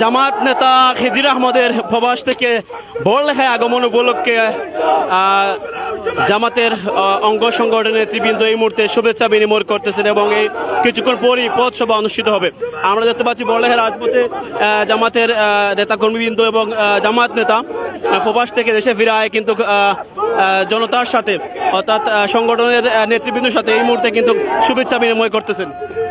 জামাত নেতা খিজির আহমদের প্রবাস থেকে বড়লেখায় আগমন উপলক্ষে জামাতের অঙ্গ সংগঠনের নেতৃবৃন্দ এই মুহূর্তে শুভেচ্ছা বিনিময় করতেছেন এবং এই কিছুক্ষণ পরই পথ সভা অনুষ্ঠিত হবে। আমরা দেখতে পাচ্ছি বড়লেখার রাজপথে জামাতের নেতা কর্মীবৃন্দ এবং জামাত নেতা প্রবাস থেকে দেশে ফিরায় কিন্তু জনতার সাথে, অর্থাৎ সংগঠনের নেতৃবৃন্দের সাথে এই মুহূর্তে কিন্তু শুভেচ্ছা বিনিময় করতেছেন।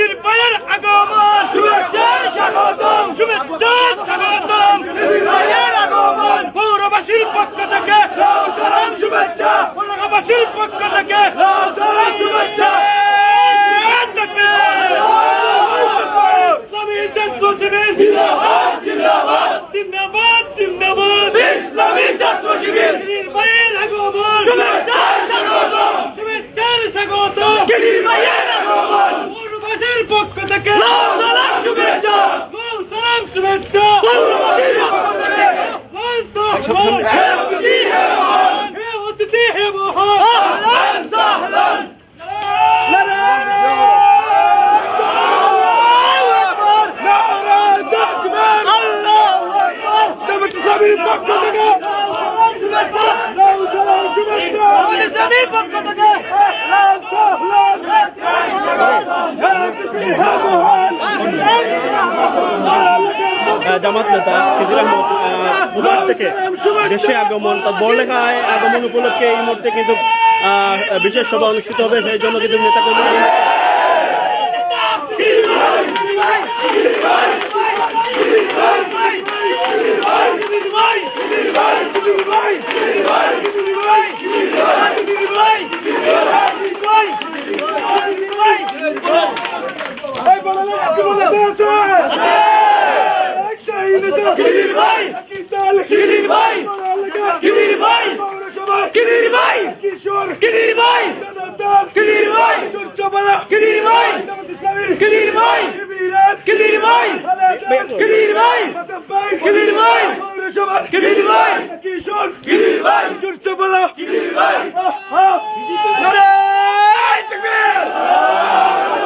Gidin bayır Lanza! Lanza! Lanza! Lanza! জামাত নেতা খিজির আহমদ আহ, থেকে দেশে আগমন তা বড়লেখায় আগমন উপলক্ষে এই মুহূর্তে কিন্তু বিশেষ সভা অনুষ্ঠিত হবে সেই জন্য কিন্তু নেতা কর্মী কিলির ভাই কিলির ভাই কিলির ভাই কিলির ভাই কিশোর কিলির ভাই কিলির ভাই চোপড়া কিলির ভাই কিলির ভাই কিলির ভাই কিলির ভাই কিলির ভাই কিলির ভাই কিশোর কিলির ভাই চোপড়া কিলির ভাই নারে তাকবীর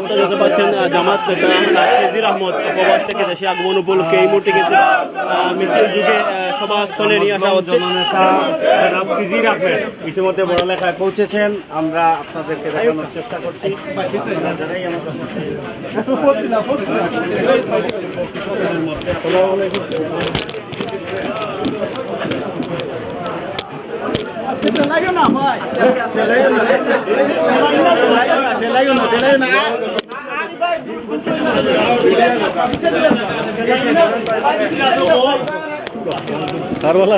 সপ্তাহ দেখতে পাচ্ছেন জামাত নেতা আহ, আহমদ প্রবাস থেকে দেশে আগমন উপলক্ষে এই মুহূর্তে কিন্তু মিছিল যুগে সভাস্থলে নিয়ে আসা হচ্ছে। জননেতা আহমেদ ইতিমধ্যে পৌঁছেছেন। আমরা আপনাদেরকে দেখানোর চেষ্টা করছি। আর বলা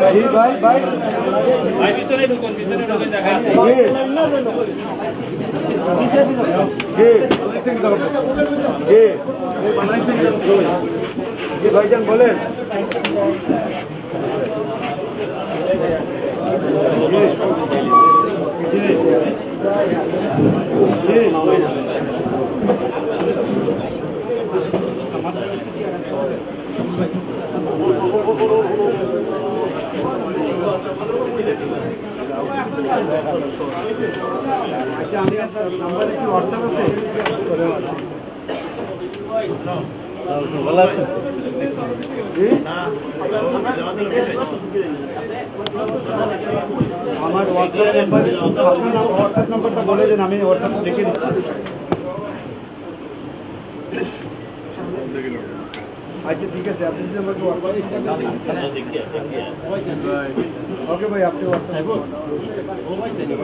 ভাই ভাই ভাই ভাই পিছনে ঢুকুন পিছনে ঢুকুন দেখা কে কে কে জি ভাইজান বলেন। আচ্ছা আমি নাম্বার কি হোয়াটসঅ্যাপ আছে? ভালো আছেন? আমার হোয়াটসঅ্যাপ নাম্বার আপনার নাম হোয়াটসঅ্যাপ নাম্বারটা বলে দেন আমি হোয়াটসঅ্যাপ লিখে দিচ্ছি আচ্ছা ঠিক আছে আপনি যদি আমাকে হোয়াটসঅ্যাপ ওকে ভাই আপনি হোয়াটসঅ্যাপ ওইটা কি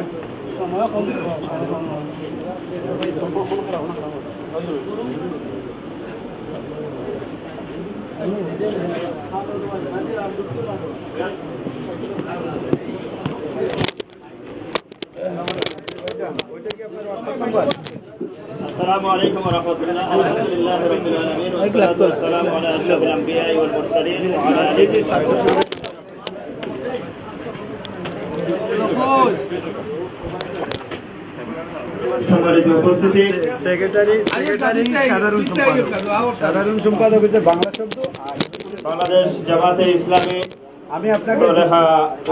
আপনার হোয়াটসঅ্যাপ নাম্বার السلام عليكم ورحمة الله. الحمد لله رب العالمين والصلاة والسلام على أشرف الأنبياء والمرسلين وعلى آله وصحبه. সম্মানিত উপস্থিতি। সেক্রেটারি সেক্রেটারি সাধারণ সম্পাদক। সাধারণ সম্পাদক হচ্ছে বাংলা শব্দ আর বাংলাদেশ জামাতে ইসলামী আমি আপনাকে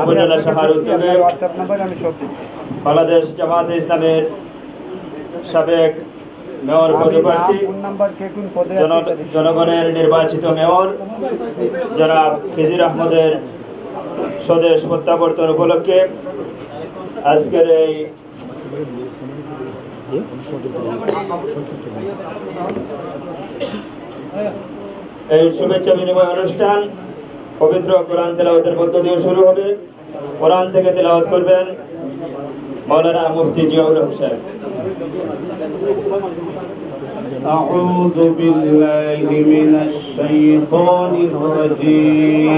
উপজেলা শাখার উদ্যোগে হোয়াটসঅ্যাপ নাম্বার আমি সব দিচ্ছি। বাংলাদেশ জামাতে ইসলামের সাবেক মেয়র পদপ্রার্থী। জনগণের নির্বাচিত মেয়র জনাব খিজির আহমদের স্বদেশ প্রত্যাবর্তন উপলক্ষে আজকের এই এই শুভেচ্ছা বিনিময় অনুষ্ঠান পবিত্র কোরআন তেলাওয়াতের মধ্য দিয়ে শুরু হবে কোরআন থেকে তেলাওয়াত করবেন মৌলানা মুফতি জিয়াউর রহমান সাহেব أعوذ بالله من الشيطان الرجيم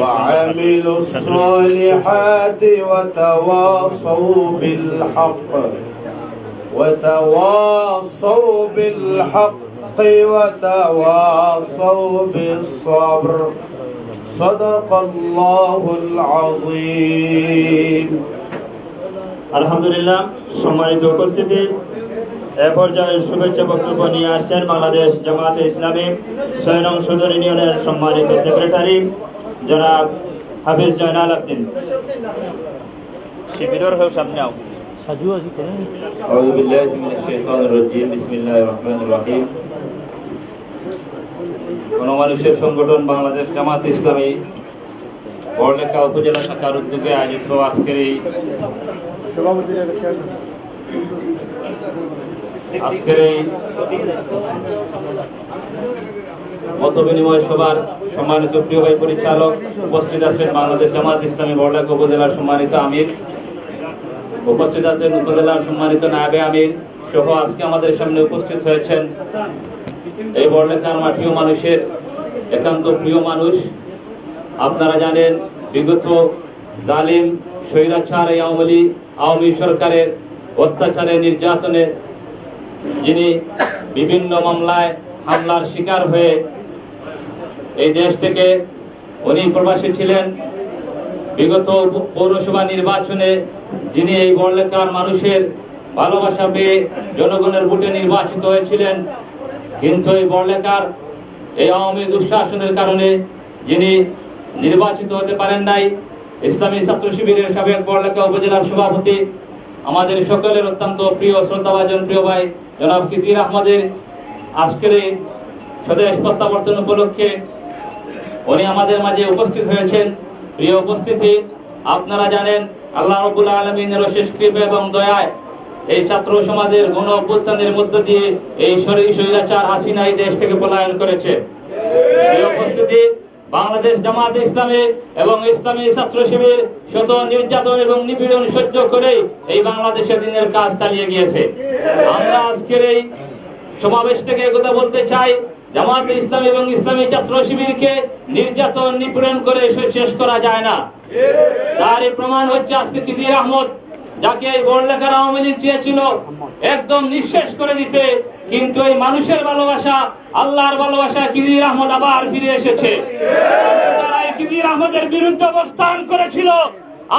وعملوا الصالحات وتواصوا بالحق وتواصوا بالحق وتواصوا بالصبر صدق الله العظيم আলহামদুলিল্লাহ সম্মানিত উপস্থিতি এ পর্যায়ে শুভেচ্ছা বক্তব্য নিয়ে আসছেন বাংলাদেশ জামাতে ইসলামী ছয় নং সদর ইউনিয়নের সম্মানিত সেক্রেটারি জনাব হাফিজ জয়নাল আব্দিন। শিবিরের হয়ে সামনে আও। সাজু আজি তো। আউযু বিল্লাহি মিনাশ শাইতানির রাজিম বিসমিল্লাহির রহমানির রহিম। গণমানুষের সংগঠন বাংলাদেশ জামাত ইসলামী বড়লেখা উপজেলা শাখার উদ্যোগে আয়োজিত আজকের এই আজকের এই মত বিনিময় সভার সম্মানিত প্রিয় ভাই পরিচালক উপস্থিত আছেন বাংলাদেশ জামাত ইসলামী বড়লেখা উপজেলার সম্মানিত আমির। উপস্থিত আছেন উপজেলার সম্মানিত নায়বে আমির সহ আজকে আমাদের সামনে উপস্থিত হয়েছেন এই বড়লেখার মাটিও মানুষের একান্ত প্রিয় মানুষ। আপনারা জানেন বিগত জালিম, স্বৈরাচার এই আওয়ামী আওয়ামী সরকারের অত্যাচারে নির্যাতনে যিনি বিভিন্ন মামলায় হামলার শিকার হয়ে এই দেশ থেকে উনি প্রবাসী ছিলেন। বিগত পৌরসভা নির্বাচনে যিনি এই বড়লেখার মানুষের ভালোবাসা পেয়ে জনগণের ভোটে নির্বাচিত হয়েছিলেন, কিন্তু এই বড়লেখার এই আওয়ামী দুঃশাসনের কারণে যিনি নির্বাচিত হতে পারেন নাই, ইসলামী ছাত্র শিবিরের সাবেক বড়লেখা উপজেলার সভাপতি, আমাদের সকলের অত্যন্ত প্রিয়, শ্রদ্ধাভাজন প্রিয় ভাই জনাব কিতির আহমদের আজকের এই স্বদেশ প্রত্যাবর্তন উপলক্ষে উনি আমাদের মাঝে উপস্থিত হয়েছেন। প্রিয় উপস্থিতি, আপনারা জানেন, আল্লাহ রবুল আলমিনের অশেষ কৃপা এবং দয়ায় এই ছাত্র সমাজের গণ অভ্যুত্থানের মধ্য দিয়ে এই শরীর স্বৈরাচার হাসিনা এই দেশ থেকে পলায়ন করেছে। প্রিয় উপস্থিতি, বাংলাদেশ জামাত ইসলামী এবং ইসলামী ছাত্র শিবির শত নির্যাতন এবং নিপীড়ন সহ্য করে এই বাংলাদেশের দিনের কাজ চালিয়ে গিয়েছে। আমরা আজকের এই সমাবেশ থেকে একথা বলতে চাই জামাত ইসলামী এবং ইসলামী ছাত্র শিবিরকে নির্যাতন নিপীড়ন করে শেষ- করা যায় না। তার প্রমাণ হচ্ছে আজকে কিদির আহমদ, যাকে এই বড়লেখার আওয়ামী লীগ চেয়েছিল একদম নিঃশেষ করে দিতে, কিন্তু এই মানুষের ভালোবাসা, আল্লাহর ভালোবাসা কিদির আহমদ আবার ফিরে এসেছে। এই কিদির আহমদের বিরুদ্ধে অবস্থান করেছিল।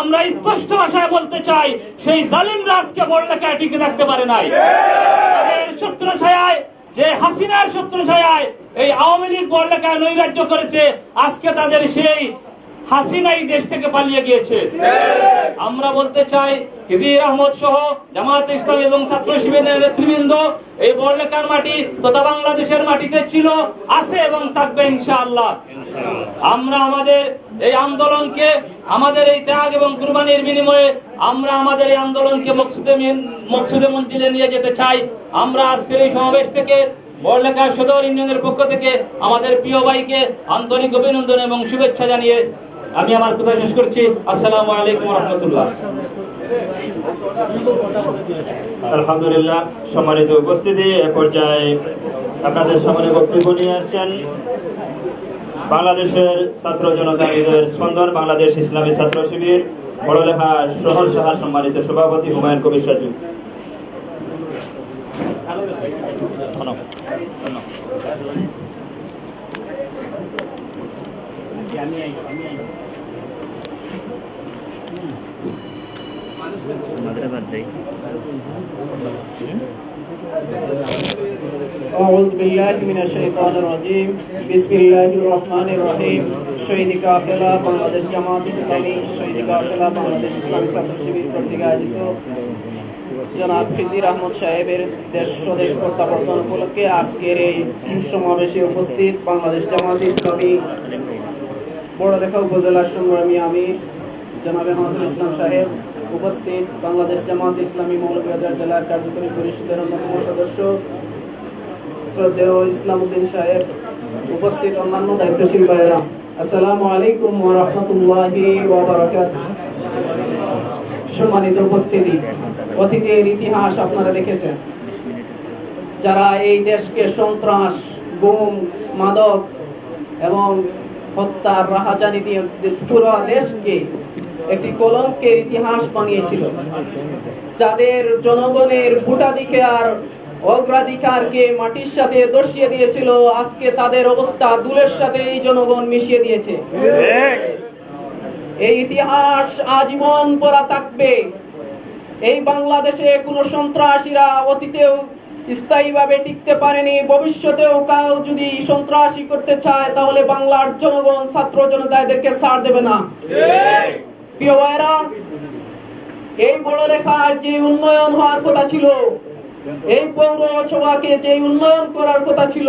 আমরা স্পষ্ট ভাষায় বলতে চাই, সেই জালিম রাজকে বড়লেখা টিকে থাকতে পারে নাই। শত্রু ছায়ায়, যে হাসিনার শত্রু ছায় এই আওয়ামী লীগ বড়লেখায় নৈরাজ্য করেছে, আজকে তাদের সেই হাসিনাই দেশ থেকে পালিয়ে গিয়েছে। আমরা বলতে চাই, হিজির আহমদ সহ জামাত ইসলাম এবং ছাত্র শিবিরের নেতৃবৃন্দ, এই বড়লেখার মাটি তথা বাংলাদেশের মাটিতে ছিল, আছে এবং থাকবে ইনশাআল্লাহ। আমরা আমাদের এই আন্দোলনকে, আমাদের এই ত্যাগ এবং কুরবানির বিনিময়ে আমরা আমাদের এই আন্দোলনকে মকসুদে মকসুদে মঞ্জিলে নিয়ে যেতে চাই। আমরা আজকের এই সমাবেশ থেকে বড়লেখা সদর ইউনিয়নের পক্ষ থেকে আমাদের প্রিয় ভাইকে আন্তরিক অভিনন্দন এবং শুভেচ্ছা জানিয়ে আমি আমার কথা শেষ করছি। আসসালামু আলাইকুম রহমতুল্লাহ আলহামদুলিল্লাহ, সম্মানিত উপস্থিতি, এ পর্যায়ে আপনাদের সামনে বক্তব্য নিয়ে আসছেন বাংলাদেশের ছাত্র জনতা হৃদয়ের স্পন্দন, বাংলাদেশ ইসলামী ছাত্র শিবির, বড়লেখা শহর সাহা সম্মানিত সভাপতি হুমায়ুন কবির সাজু أعوذ بالله من الشيطان الرجيم بسم الله الرحمن الرحيم শহীদ কাফেলা বাংলাদেশ জামাত ইসলামী শহীদ কাফেলা বাংলাদেশ ইসলামী ছাত্র শিবির কর্তৃক আয়োজিত জনাব ফিজির আহমদ সাহেবের দেশ স্বদেশ প্রত্যাবর্তন উপলক্ষে আজকের এই সমাবেশে উপস্থিত বাংলাদেশ জামাত ইসলামী বড়লেখা উপজেলার সংগ্রামী আমি জনাব আহমদুল ইসলাম সাহেব, উপস্থিত বাংলাদেশ জামাত ইসলামী মৌলভীবাজার জেলার কার্যকরী পরিষদের অন্যতম সদস্য, শ্রদ্ধেয় ইসলাম উদ্দিন সাহেব, উপস্থিত অন্যান্য দায়িত্বশীল ভাইরা আসসালামু আলাইকুম ওয়া রাহমাতুল্লাহি সম্মানিত উপস্থিতি, অতীতের ইতিহাস আপনারা দেখেছেন। যারা এই দেশকে সন্ত্রাস, গুম, মাদক এবং হত্যার রাহাজানি দিয়ে পুরো দেশকে একটি কলঙ্কের ইতিহাস বানিয়েছিল। যাদের জনগণের ভোটাধিকার, অগ্রাধিকারকে মাটির সাথে দর্শিয়ে দিয়েছিল, আজকে তাদের অবস্থা দুলের সাথে এই জনগণ মিশিয়ে দিয়েছে। এই ইতিহাস আজীবন পড়া থাকবে। এই বাংলাদেশে কোনো সন্ত্রাসীরা অতীতেও স্থায়ীভাবে টিকতে পারেনি। ভবিষ্যতেও কাউ যদি সন্ত্রাসী করতে চায় তাহলে বাংলার জনগণ ছাত্র জনতা এদেরকে ছাড় দেবে না। প্রিয় ভাইরা এই বড় লেখার যে উন্নয়ন হওয়ার কথা ছিল এই পৌরসভাকে যে উন্নয়ন করার কথা ছিল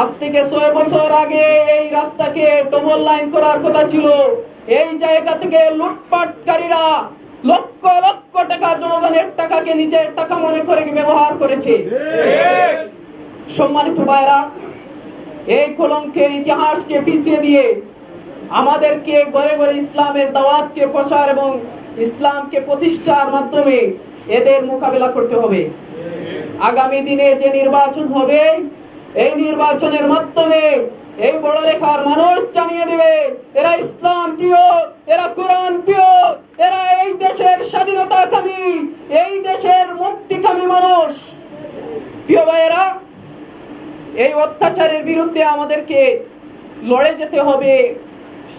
আজ থেকে ছয় বছর আগে এই রাস্তাকে ডবল লাইন করার কথা ছিল। এই জায়গা থেকে লুটপাটকারীরা লক্ষ লক্ষ টাকা জনগণের টাকাকে নিজের টাকা মনে করে ব্যবহার করেছে। সম্মানিত ভাইরা এই কলঙ্কের ইতিহাসকে পিছিয়ে দিয়ে আমাদেরকে ঘরে ঘরে ইসলামের দাওয়াতকে প্রসার এবং ইসলামকে প্রতিষ্ঠার মাধ্যমে এদের মোকাবেলা করতে হবে। আগামী দিনে যে নির্বাচন হবে, এই নির্বাচনের মাধ্যমে এই বড় লেখার মানুষ জানিয়ে দেবে, এরা ইসলাম প্রিয়, এরা কোরআন প্রিয়, এরা এই দেশের স্বাধীনতা কামী, এই দেশের মুক্তিকামী মানুষ। প্রিয় ভাইয়েরা, এই অত্যাচারের বিরুদ্ধে আমাদেরকে লড়ে যেতে হবে।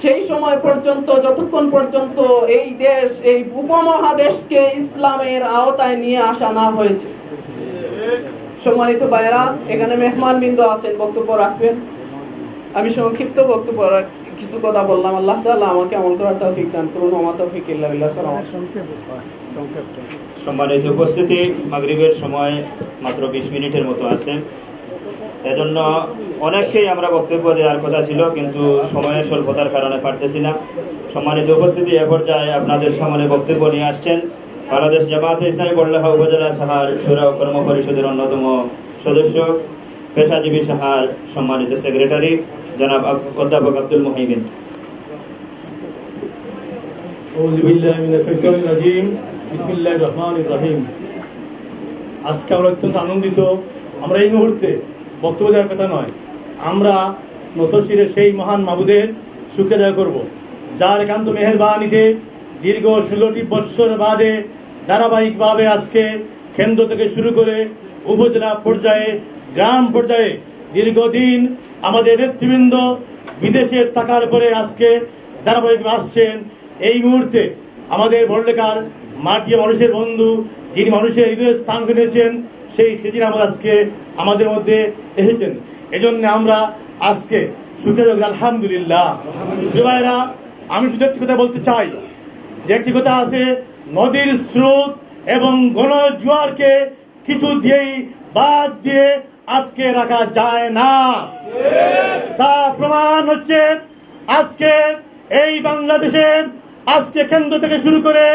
সেই সময় পর্যন্ত, যতক্ষণ পর্যন্ত এই দেশ, এই উপমহাদেশকে ইসলামের আওতায় নিয়ে আসা না হয়েছে। সম্মানিত ভাইয়েরা, এখানে মেহমান বিন্দু আছেন, বক্তব্য রাখবেন। আমি সংক্ষিপ্ত বক্তব্য কিছু কথা বললাম। আল্লাহ তাআলা আমাকে আমল করার তৌফিক দান করুন। ওমা তৌফিক ইল্লা বিল্লাহ। সালাম সম্মানিত উপস্থিতি, মাগরিবের সময় মাত্র বিশ মিনিটের মতো আছে। এজন্য অনেককেই আমরা বক্তব্য দেওয়ার কথা ছিল, কিন্তু সময়ের স্বল্পতার কারণে পারতেছি না সম্মানিত উপস্থিতি, এ পর্যায়ে আপনাদের সামনে বক্তব্য নিয়ে আসছেন বাংলাদেশ জামাতে ইসলামী বল্লাহা উপজেলা সাহার সুরা কর্ম পরিষদের অন্যতম সদস্য, পেশাজীবী সাহার সম্মানিত সেক্রেটারি। জনাব অধ্যাপক আব্দুল মহিমিন। আজকে আমরা অত্যন্ত আনন্দিত। আমরা এই মুহূর্তে বক্তব্য দেওয়ার কথা নয়। আমরা নতশিরে সেই মহান মাবুদের সুখে জয় করব। যার একান্ত মেহেরবানিতে দীর্ঘ ষোলোটি বৎসর বাদে ধারাবাহিকভাবে আজকে কেন্দ্র থেকে শুরু করে উপজেলা পর্যায়ে, গ্রাম পর্যায়ে দীর্ঘদিন আমাদের নেতৃবৃন্দ বিদেশে থাকার পরে আজকে ধারাবাহিক আসছেন। এই মুহূর্তে আমাদের বড়লেখার মাটি মানুষের বন্ধু, যিনি মানুষের হৃদয়ে স্থান কিনেছেন, সেই সেদিন আমরা আজকে আমাদের মধ্যে এসেছেন। এজন্য আমরা আজকে সুখে থাকি, আলহামদুলিল্লাহ। আমি শুধু একটি কথা বলতে চাই যে একটি কথা আছে, নদীর স্রোত এবং গণ জোয়ারকে কিছু দিয়েই বাদ দিয়ে আটকে রাখা যায় না। তা প্রমাণ হচ্ছে আজকে এই বাংলাদেশের, আজকে কেন্দ্র থেকে শুরু করে